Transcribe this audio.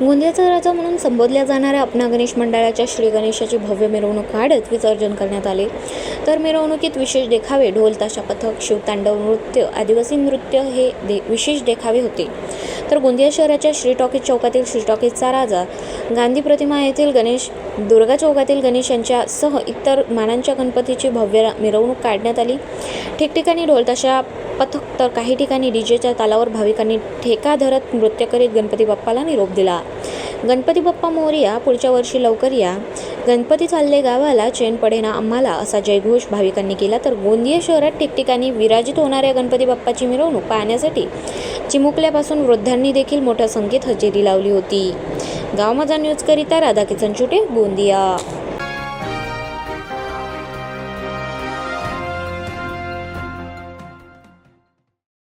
गोंदियाचा राजा म्हणून संबोधल्या जाणाऱ्या अपना गणेश मंडळाच्या श्री गणेशाची भव्य मिरवणूक काढत विसर्जन करण्यात आले. तर मिरवणुकीत विशेष देखावे ढोल ताशा पथक शिवतांडव नृत्य आदिवासी नृत्य हे दे विशेष देखावे होते. तर गोंदिया शहराच्या श्री टॉकीज चौकातील श्री टॉकीजचा राजा गांधी प्रतिमा येथील गणेश दुर्गा चौकातील गणेश यांच्यासह इतर मानांच्या गणपतीची भव्य मिरवणूक काढण्यात आली. ठिकठिकाणी ढोलताशा पथक तर काही ठिकाणी डीजेच्या तालावर भाविकांनी ठेका धरत नृत्य करीत गणपती बाप्पाला निरोप दिला. गणपती बाप्पा मोरया पुढच्या वर्षी लवकर या. गणपती चालले गावाला चैन पडेना आम्हाला असा जयघोष भाविकांनी केला तर गोंदिया शहरात ठिकठिकाणी विराजित होणाऱ्या गणपती बाप्पाची मिरवणूक पाहण्यासाठी चिमुकल्यापासून वृद्धांनी देखील मोठ्या संख्येत हजेरी लावली होती. गावमजा न्यूजकरिता राधा किचन चुटे गोंदिया.